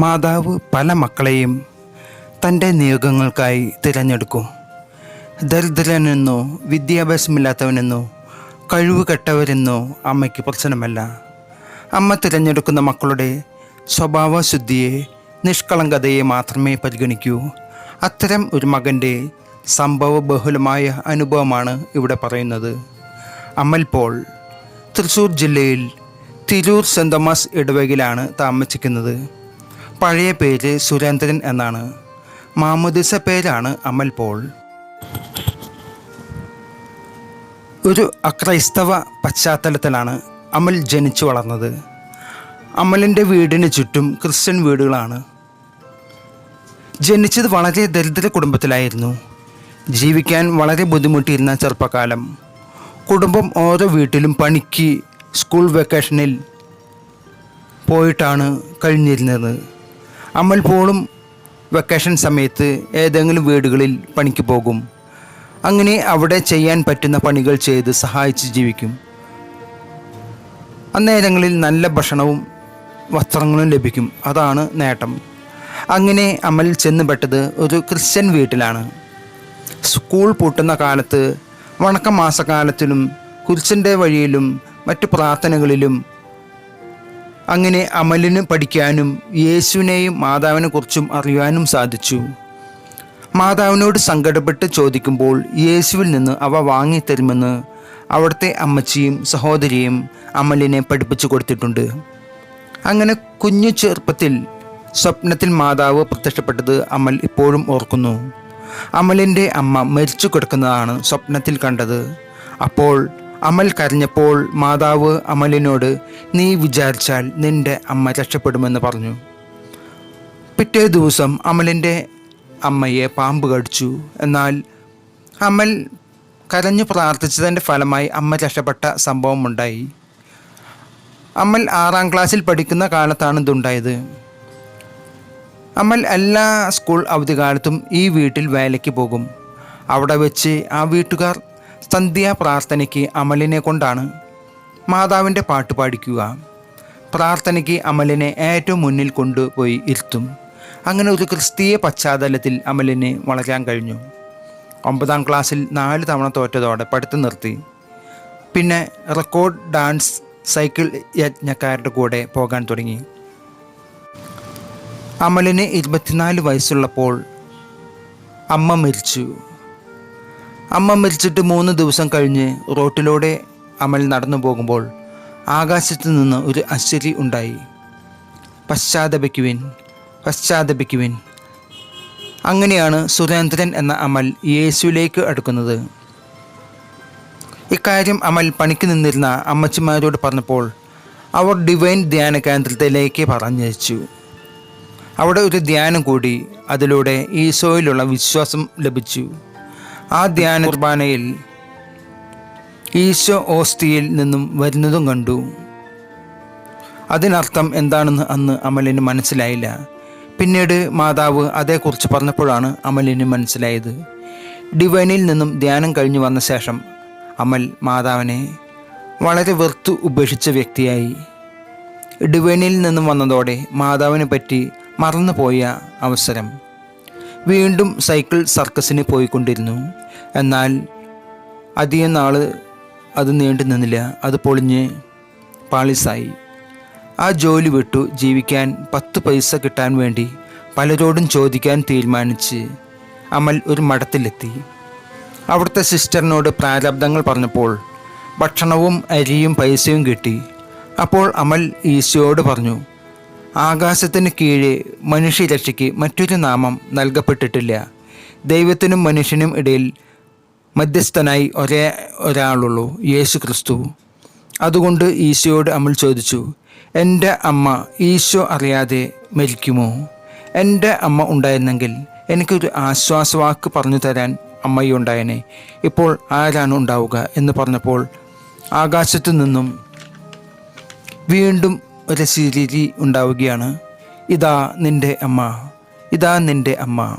മാതാവ് പല മക്കളെയും തന്റെ നിയോഗങ്ങൾക്കായി തിരഞ്ഞെടുക്കും. ദരിദ്രനെന്നോ വിദ്യാഭ്യാസമില്ലാത്തവനെന്നോ കഴിവ് കെട്ടവരെന്നോ അമ്മയ്ക്ക് പ്രശ്നമല്ല. അമ്മ തിരഞ്ഞെടുക്കുന്ന മക്കളുടെ സ്വഭാവശുദ്ധിയെ നിഷ്കളങ്കതയെ മാത്രമേ പരിഗണിക്കൂ. അത്തരം ഒരു മകന്റെ സംഭവ ബഹുലമായ അനുഭവമാണ് ഇവിടെ പറയുന്നത്. അമൽ പോൾ തൃശ്ശൂർ ജില്ലയിൽ തിരൂർ സെന്റ് തോമസ് ഇടവകയിലാണ് താമസിക്കുന്നത്. പഴയ പേര് സുരേന്ദ്രൻ എന്നാണ്. മാമുദിസ പേരാണ് അമൽ പോൾ. ഒരു അക്രൈസ്തവ പശ്ചാത്തലത്തിലാണ് അമൽ ജനിച്ചു വളർന്നത്. അമലിന്റെ വീടിന് ചുറ്റും ക്രിസ്ത്യൻ വീടുകളാണ്. ജനിച്ചത് വളരെ ദരിദ്ര കുടുംബത്തിലായിരുന്നു. ജീവിക്കാൻ വളരെ ബുദ്ധിമുട്ടിയിരുന്ന ചെറുപ്പകാലം. കുടുംബം ഓരോ വീട്ടിലും പണിക്ക് സ്കൂൾ വെക്കേഷനിൽ പോയിട്ടാണ് കഴിഞ്ഞിരുന്നത്. അമൽ പോളും വെക്കേഷൻ സമയത്ത് ഏതെങ്കിലും വീടുകളിൽ പണിക്ക് പോകും. അങ്ങനെ അവിടെ ചെയ്യാൻ പറ്റുന്ന പണികൾ ചെയ്ത് സഹായിച്ച് ജീവിക്കും. അന്നേരങ്ങളിൽ നല്ല ഭക്ഷണവും വസ്ത്രങ്ങളും ലഭിക്കും. അതാണ് നേട്ടം. അങ്ങനെ അമൽ ചെന്നുപെട്ടത് ഒരു ക്രിസ്ത്യൻ വീട്ടിലാണ്. സ്കൂൾ പൂട്ടുന്ന കാലത്ത് വണക്ക മാസക്കാലത്തിലും കുരിശന്റെ വഴിയിലും മറ്റു പ്രാർത്ഥനകളിലും അങ്ങനെ അമലിന് പഠിക്കാനും യേശുവിനെയും മാതാവിനെ കുറിച്ചും അറിയാനും സാധിച്ചു. മാതാവിനോട് സങ്കടപ്പെട്ട് ചോദിക്കുമ്പോൾ യേശുവിൽ നിന്ന് അവ വാങ്ങിത്തരുമെന്ന് അവിടുത്തെ അമ്മച്ചിയും സഹോദരിയും അമലിനെ പഠിപ്പിച്ചു കൊടുത്തിട്ടുണ്ട്. അങ്ങനെ കുഞ്ഞു ചെറുപ്പത്തിൽ സ്വപ്നത്തിൽ മാതാവ് പ്രത്യക്ഷപ്പെട്ടത് അമൽ ഇപ്പോഴും ഓർക്കുന്നു. അമലിന്റെ അമ്മ മരിച്ചു കിടക്കുന്നതാണ് സ്വപ്നത്തിൽ കണ്ടത്. അപ്പോൾ അമൽ കരഞ്ഞപ്പോൾ മാതാവ് അമലിനോട് നീ വിചാരിച്ചാൽ നിന്റെ അമ്മ രക്ഷപ്പെടുമെന്ന് പറഞ്ഞു. പിറ്റേ ദിവസം അമലിന്റെ അമ്മയെ പാമ്പ് കടിച്ചു. എന്നാൽ അമൽ കരഞ്ഞു പ്രാർത്ഥിച്ചതിന്റെ ഫലമായി അമ്മ രക്ഷപ്പെട്ട സംഭവമുണ്ടായി അമൽ ആറാം ക്ലാസ്സിൽ പഠിക്കുന്ന കാലത്താണ് ഇതുണ്ടായത്. അമൽ എല്ലാ സ്കൂൾ അവധിക്കാലത്തും ഈ വീട്ടിൽ വേലയ്ക്ക് പോകും. അവിടെ വെച്ച് ആ വീട്ടുകാർ സന്ധ്യാ പ്രാർത്ഥനയ്ക്ക് അമലിനെ കൊണ്ടാണ് മാതാവിന്റെ പാട്ട് പാടിക്കുക. പ്രാർത്ഥനയ്ക്ക് അമലിനെ ഏറ്റവും മുന്നിൽ കൊണ്ടുപോയി ഇരുത്തും. അങ്ങനെ ഒരു ക്രിസ്തീയ പശ്ചാത്തലത്തിൽ അമലിനെ വളരാൻ കഴിഞ്ഞു. ഒമ്പതാം ക്ലാസ്സിൽ നാല് തവണ തോറ്റതോടെ പഠിത്തം നിർത്തി. പിന്നെ റെക്കോർഡ് ഡാൻസ് സൈക്കിൾ യജ്ഞക്കാരുടെ കൂടെ പോകാൻ തുടങ്ങി. അമലിന് ഇരുപത്തിനാല് വയസ്സുള്ളപ്പോൾ അമ്മ മരിച്ചു. അമ്മ മരിച്ചിട്ട് മൂന്ന് ദിവസം കഴിഞ്ഞ് റോട്ടിലൂടെ അമൽ നടന്നു പോകുമ്പോൾ ആകാശത്തു നിന്ന് ഒരു അശ്വരി ഉണ്ടായി. പശ്ചാത്തപിക്കുവിൻ പശ്ചാത്തപിക്കുവിൻ. അങ്ങനെയാണ് സുരേന്ദ്രൻ എന്ന അമൽ യേശുവിലേക്ക് അടുക്കുന്നത്. ഇക്കാര്യം അമൽ പണിക്ക് നിന്നിരുന്ന അമ്മച്ചിമാരോട് പറഞ്ഞപ്പോൾ അവർ ഡിവൈൻ ധ്യാന കേന്ദ്രത്തിലേക്ക് പറഞ്ഞയച്ചു. അവിടെ ഒരു ധ്യാനം കൂടി അതിലൂടെ ഈശോയിലുള്ള വിശ്വാസം ലഭിച്ചു. ആ ധ്യാന കുർബാനയിൽ ഈശോ ഓസ്തിയിൽ നിന്നും വരുന്നതും കണ്ടു. അതിനർത്ഥം എന്താണെന്ന് അന്ന് അമലിന് മനസ്സിലായില്ല. പിന്നീട് മാതാവ് അതേക്കുറിച്ച് പറഞ്ഞപ്പോഴാണ് അമലിന് മനസ്സിലായത്. ഡിവൈനിൽ നിന്നും ധ്യാനം കഴിഞ്ഞു വന്ന ശേഷം അമൽ മാതാവിനെ വളരെ വെറുത്തു ഉപേക്ഷിച്ച വ്യക്തിയായി. ഡിവൈനിൽ നിന്നും വന്നതോടെ മാതാവിനെ പറ്റി മറന്നുപോയ അവസരം. വീണ്ടും സൈക്കിൾ സർക്കസിന് പോയിക്കൊണ്ടിരുന്നു. എന്നാൽ അധികം നാൾ അത് നീണ്ടു നിന്നില്ല. അത് പൊളിഞ്ഞ് പാളിസായി. ആ ജോലി വിട്ടു ജീവിക്കാൻ പത്ത് പൈസ കിട്ടാൻ വേണ്ടി പലരോടും ചോദിക്കാൻ തീരുമാനിച്ച് അമൽ ഒരു മഠത്തിലെത്തി. അവിടുത്തെ സിസ്റ്ററിനോട് പ്രാരബ്ധങ്ങൾ പറഞ്ഞപ്പോൾ ഭക്ഷണവും അരിയും പൈസയും കിട്ടി. അപ്പോൾ അമൽ ഈശോയോട് പറഞ്ഞു ആകാശത്തിന് കീഴെ മനുഷ്യരക്ഷയ്ക്ക് മറ്റൊരു നാമം നൽകപ്പെട്ടിട്ടില്ല. ദൈവത്തിനും മനുഷ്യനും ഇടയിൽ മധ്യസ്ഥനായി ഒരേ ഒരാളുള്ളൂ യേശു ക്രിസ്തു. അതുകൊണ്ട് ഈശോയോട് അമൽ ചോദിച്ചു എന്റെ അമ്മ ഈശോ അറിയാതെ മരിക്കുമോ? എന്റെ അമ്മ ഉണ്ടായിരുന്നെങ്കിൽ എനിക്കൊരു ആശ്വാസവാക്ക് പറഞ്ഞു തരാൻ അമ്മയുണ്ടായനെ. ഇപ്പോൾ ആരാണ് ഉണ്ടാവുക? എന്ന് പറഞ്ഞപ്പോൾ ആകാശത്തു നിന്നും വീണ്ടും ഒരു ഉണ്ടാവുകയാണ്. ഇതാ നിന്റെ അമ്മ ഇതാ നിന്റെ അമ്മ.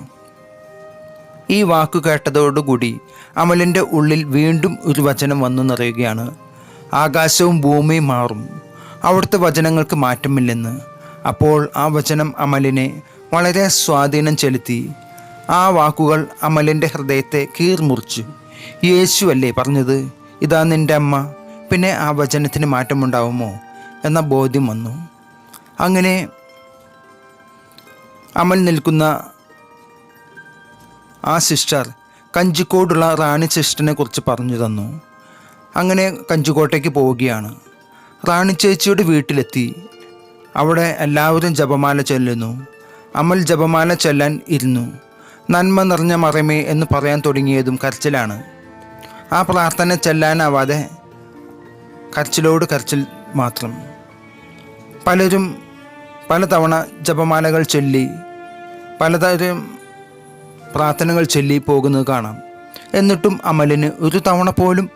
ഈ വാക്കു കേട്ടതോടുകൂടി അമലിന്റെ ഉള്ളിൽ വീണ്ടും ഒരു വചനം വന്നു നിറയുകയാണ്. ആകാശവും ഭൂമിയും മാറും അവിടുത്തെ വചനങ്ങൾക്ക് മാറ്റമില്ലെന്ന്. അപ്പോൾ ആ വചനം അമലിനെ വളരെ സ്വാധീനം ചെലുത്തി. ആ വാക്കുകൾ അമലിന്റെ ഹൃദയത്തെ കീർമുറിച്ചു. യേശു അല്ലേ പറഞ്ഞത് ഇതാ നിന്റെ അമ്മ പിന്നെ ആ വചനത്തിന് മാറ്റമുണ്ടാവുമോ? എന്ന ബോധ്യം വന്നു. അങ്ങനെ അമൽ നിൽക്കുന്ന ആ സിസ്റ്റർ കഞ്ചിക്കോടുള്ള റാണി സിസ്റ്ററിനെ കുറിച്ച് പറഞ്ഞു തന്നു. അങ്ങനെ കഞ്ചിക്കോട്ടേക്ക് പോവുകയാണ്. റാണി ചേച്ചിയുടെ വീട്ടിലെത്തി. അവിടെ എല്ലാവരും ജപമാല ചൊല്ലുന്നു. അമൽ ജപമാല ചൊല്ലാൻ ഇരുന്നു. നന്മ നിറഞ്ഞ മറമേ എന്ന് പറയാൻ തുടങ്ങിയതും കരച്ചിലാണ്. ആ പ്രാർത്ഥന ചെല്ലാനാവാതെ കരച്ചിലോട് കരച്ചിൽ മാത്രം. പലരും പലതവണ ജപമാലകൾ ചൊല്ലി പലതരം പ്രാർത്ഥനകൾ ചൊല്ലി പോകുന്നത് കാണാം. എന്നിട്ടും അമലിന് ഒരു തവണ പോലും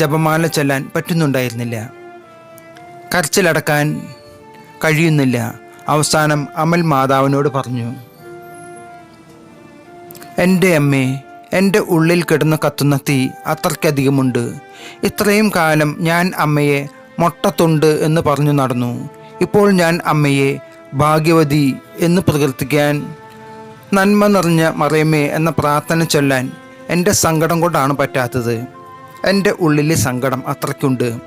ജപമാല ചെല്ലാൻ പറ്റുന്നുണ്ടായിരുന്നില്ല. കരച്ചിലടക്കാൻ കഴിയുന്നില്ല അവസാനം അമൽ മാതാവിനോട് പറഞ്ഞു എന്റെ അമ്മേ എന്റെ ഉള്ളിൽ കിടന്ന് കത്തുന്ന തീ അത്രയ്ക്കധികമുണ്ട്. ഇത്രയും കാലം ഞാൻ അമ്മയെ മൊട്ടത്തുണ്ട് എന്ന് പറഞ്ഞു നടന്നു. ഇപ്പോൾ ഞാൻ അമ്മയെ ഭാഗ്യവതി എന്ന് പ്രകീർത്തിക്കാൻ നന്മ നിറഞ്ഞ മറയമേ എന്ന പ്രാർത്ഥന ചൊല്ലാൻ എന്റെ സങ്കടം കൊണ്ടാണ് പറ്റാത്തത്. എന്റെ ഉള്ളിലെ സങ്കടം അത്രയ്ക്കുണ്ട്.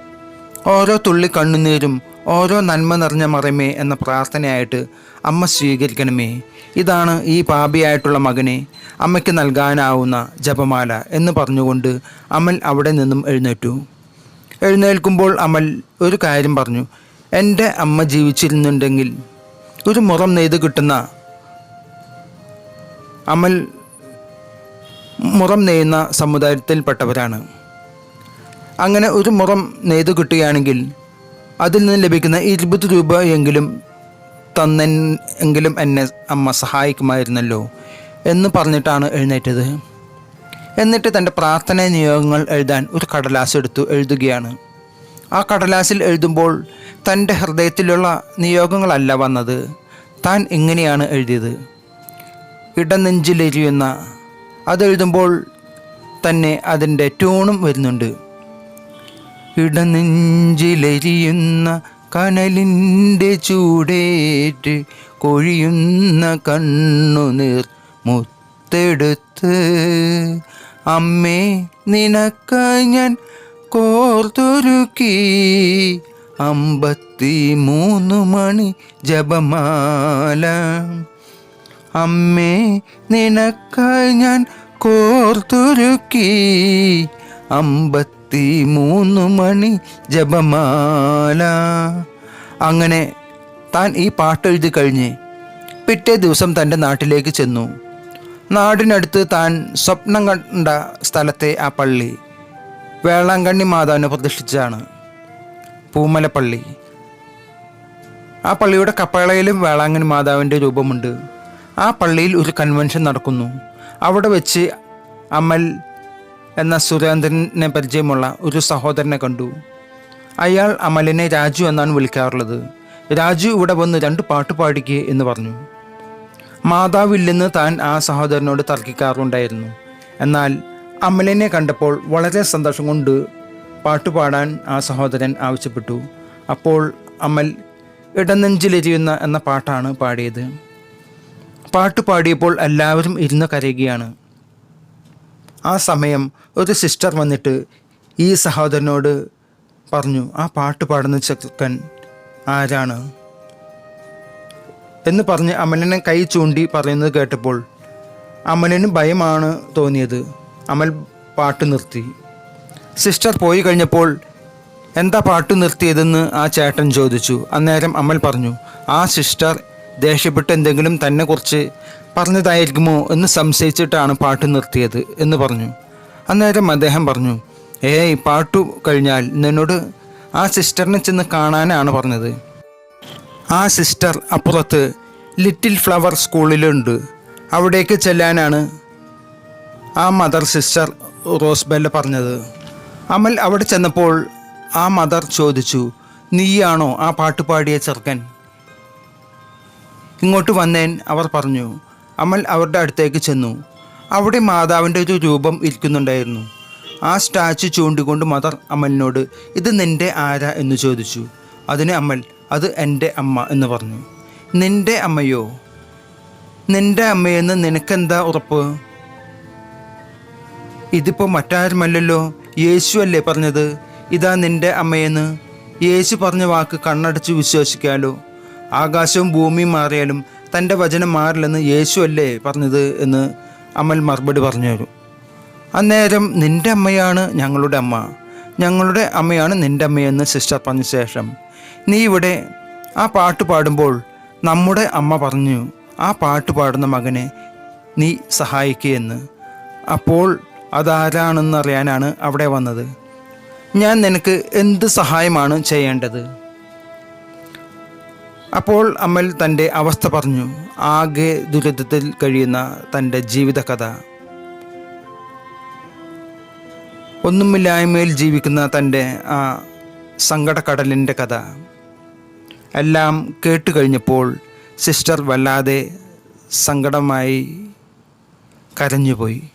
ഓരോ തുള്ളി കണ്ണുനീരും ഓരോ നന്മ നിറഞ്ഞ മറിയമേ എന്ന പ്രാർത്ഥനയായിട്ട് അമ്മ സ്വീകരിക്കണമേ. ഇതാണ് ഈ പാപിയായിട്ടുള്ള മകനെ അമ്മയ്ക്ക് നൽകാനാവുന്ന ജപമാല എന്ന് പറഞ്ഞുകൊണ്ട് അമൽ അവിടെ നിന്നും എഴുന്നേറ്റു. എഴുന്നേൽക്കുമ്പോൾ അമൽ ഒരു കാര്യം പറഞ്ഞു. എന്റെ അമ്മ ജീവിച്ചിരുന്നുണ്ടെങ്കിൽ ഒരു മുറം നെയ്ത് കിട്ടുന്ന അമൽ മുറം നെയ്യുന്ന സമുദായത്തിൽപ്പെട്ടവരാണ്. അങ്ങനെ ഒരു മുറം നെയ്ത് കിട്ടുകയാണെങ്കിൽ അതിൽ നിന്ന് ലഭിക്കുന്ന ഇരുപത് രൂപയെങ്കിലും തന്നെൻ എങ്കിലും എന്നെ അമ്മ സഹായിക്കുമായിരുന്നല്ലോ എന്ന് പറഞ്ഞിട്ടാണ് എഴുന്നേറ്റത്. എന്നിട്ട് തന്റെ പ്രാർത്ഥന നിയോഗങ്ങൾ എഴുതാൻ ഒരു കടലാസ് എടുത്തു എഴുതുകയാണ്. ആ കടലാസിൽ എഴുതുമ്പോൾ തന്റെ ഹൃദയത്തിലുള്ള നിയോഗങ്ങളല്ല വന്നത്. താൻ ഇങ്ങനെയാണ് എഴുതിയത്. ഇടനെഞ്ചിലെരിയുന്ന അതെഴുതുമ്പോൾ തന്നെ അതിന്റെ ട്യൂണും വരുന്നുണ്ട്. ഇടനെഞ്ചിലെരിയുന്ന കനലിന്റെ ചൂടേറ്റ് കൊഴിയുന്ന കണ്ണുനീർ മുത്തെടുത്ത് അമ്മേ നിനക്ക ഞാൻ കോർത്തൊരുക്കി അമ്പത്തി മൂന്ന് മണി ജപമാല. അമ്മേ നിനക്കായി ഞാൻ കോർത്തുരുക്കി. അമ്പത്തി മൂന്ന് മണി ജപമാല. അങ്ങനെ താൻ ഈ പാട്ട് എഴുതി കഴിഞ്ഞ് പിറ്റേ ദിവസം തന്റെ നാട്ടിലേക്ക് ചെന്നു. നാടിനടുത്ത് താൻ സ്വപ്നം കണ്ട സ്ഥലത്തെ ആ പള്ളി വേളാങ്കണ്ണി മാതാവിനെ പ്രതിഷ്ഠിച്ചതാണ്. പൂമലപ്പള്ളി. ആ പള്ളിയുടെ കപ്പളയിലും വേളാങ്ങൻ മാതാവിന്റെ രൂപമുണ്ട്. ആ പള്ളിയിൽ ഒരു കൺവെൻഷൻ നടക്കുന്നു. അവിടെ വെച്ച് അമൽ എന്ന സുരേന്ദ്രനെ പരിചയമുള്ള ഒരു സഹോദരനെ കണ്ടു. അയാൾ അമലിനെ രാജു എന്നാണ് വിളിക്കാറുള്ളത്. രാജു ഇവിടെ വന്ന് രണ്ട് പാട്ട് പാടിക്കുക എന്ന് പറഞ്ഞു. മാതാവില്ലെന്ന് താൻ ആ സഹോദരനോട് തർക്കിക്കാറുണ്ടായിരുന്നു. എന്നാൽ അമലിനെ കണ്ടപ്പോൾ വളരെ സന്തോഷം കൊണ്ട് പാട്ടുപാടാൻ ആ സഹോദരൻ ആവശ്യപ്പെട്ടു. അപ്പോൾ അമൽ ഇടനെഞ്ചിലെരിയുന്ന എന്ന പാട്ടാണ് പാടിയത്. പാട്ട് പാടിയപ്പോൾ എല്ലാവരും ഇരുന്ന് കരയുകയാണ്. ആ സമയം ഒരു സിസ്റ്റർ വന്നിട്ട് ഈ സഹോദരനോട് പറഞ്ഞു ആ പാട്ട് പാടുന്ന ചെക്കൻ ആരാണ്? എന്ന് പറഞ്ഞ് അമലിനെ കൈ ചൂണ്ടി പറയുന്നത് കേട്ടപ്പോൾ അമലിന് ഭയമാണ് തോന്നിയത്. അമൽ പാട്ട് നിർത്തി. സിസ്റ്റർ പോയി കഴിഞ്ഞപ്പോൾ എന്താ പാട്ട് നിർത്തിയതെന്ന് ആ ചേട്ടൻ ചോദിച്ചു. അന്നേരം അമൽ പറഞ്ഞു ആ സിസ്റ്റർ ദേഷ്യപ്പെട്ട് എന്തെങ്കിലും തന്നെ കുറിച്ച് പറഞ്ഞതായിരിക്കുമോ എന്ന് സംശയിച്ചിട്ടാണ് പാട്ട് നിർത്തിയത് എന്ന് പറഞ്ഞു. അന്നേരം അദ്ദേഹം പറഞ്ഞു ഏയ് പാട്ടു കഴിഞ്ഞാൽ നിന്നോട് ആ സിസ്റ്ററിനെ ചെന്ന് കാണാനാണ് പറഞ്ഞത്. ആ സിസ്റ്റർ അപ്പുറത്ത് ലിറ്റിൽ ഫ്ലവർ സ്കൂളിലുണ്ട്. അവിടേക്ക് ചെല്ലാനാണ് ആ മദർ സിസ്റ്റർ റോസ്ബെല്ല പറഞ്ഞത്. അമൽ അവിടെ ചെന്നപ്പോൾ ആ മദർ ചോദിച്ചു നീയാണോ ആ പാട്ട് പാടിയ ചെറുക്കൻ? ഇങ്ങോട്ട് വന്നേൻ അവർ പറഞ്ഞു അമൽ അവരുടെ അടുത്തേക്ക് ചെന്നു. അവിടെ മാതാവിന്റെ ഒരു രൂപം ഇരിക്കുന്നുണ്ടായിരുന്നു. ആ സ്റ്റാച്ചു ചൂണ്ടിക്കൊണ്ട് മദർ അമലിനോട് ഇത് നിന്റെ ആരാ? എന്ന് ചോദിച്ചു. അതിന് അമൽ അത് എന്റെ അമ്മ എന്ന് പറഞ്ഞു. നിന്റെ അമ്മയോ? നിന്റെ അമ്മയെന്ന് നിനക്കെന്താ ഉറപ്പ്? ഇതിപ്പോൾ മറ്റാരുമല്ലല്ലോ. യേശു അല്ലേ പറഞ്ഞത്? ഇതാ നിന്റെ അമ്മയെന്ന്. യേശു പറഞ്ഞ വാക്ക് കണ്ണടച്ച് വിശ്വസിക്കാലോ. ആകാശവും ഭൂമിയും മാറിയാലും തന്റെ വചനം മാറില്ലെന്ന് യേശു അല്ലേ പറഞ്ഞത് എന്ന് അമൽ മറുപടി പറഞ്ഞു തരും അന്നേരം നിന്റെ അമ്മയാണ് ഞങ്ങളുടെ അമ്മ. ഞങ്ങളുടെ അമ്മയാണ് നിന്റെ അമ്മയെന്ന് സിസ്റ്റർ പറഞ്ഞ ശേഷം നീ ഇവിടെ ആ പാട്ട് പാടുമ്പോൾ നമ്മുടെ അമ്മ പറഞ്ഞു ആ പാട്ട് പാടുന്ന മകനെ നീ സഹായിക്കുകയെന്ന് അപ്പോൾ അതാരാണെന്നറിയാനാണ് അവിടെ വന്നത്. ഞാൻ നിനക്ക് എന്ത് സഹായമാണ് ചെയ്യേണ്ടത്? അപ്പോൾ അമൽ തന്റെ അവസ്ഥ പറഞ്ഞു. ആകെ ദുരിതത്തിൽ കഴിയുന്ന തന്റെ ജീവിതകഥ. ഒന്നുമില്ലായ്മയിൽ ജീവിക്കുന്ന തന്റെ ആ സങ്കടക്കടലിന്റെ കഥ. എല്ലാം കേട്ട് കഴിഞ്ഞപ്പോൾ സിസ്റ്റർ വല്ലാതെ സങ്കടമായി കരഞ്ഞുപോയി.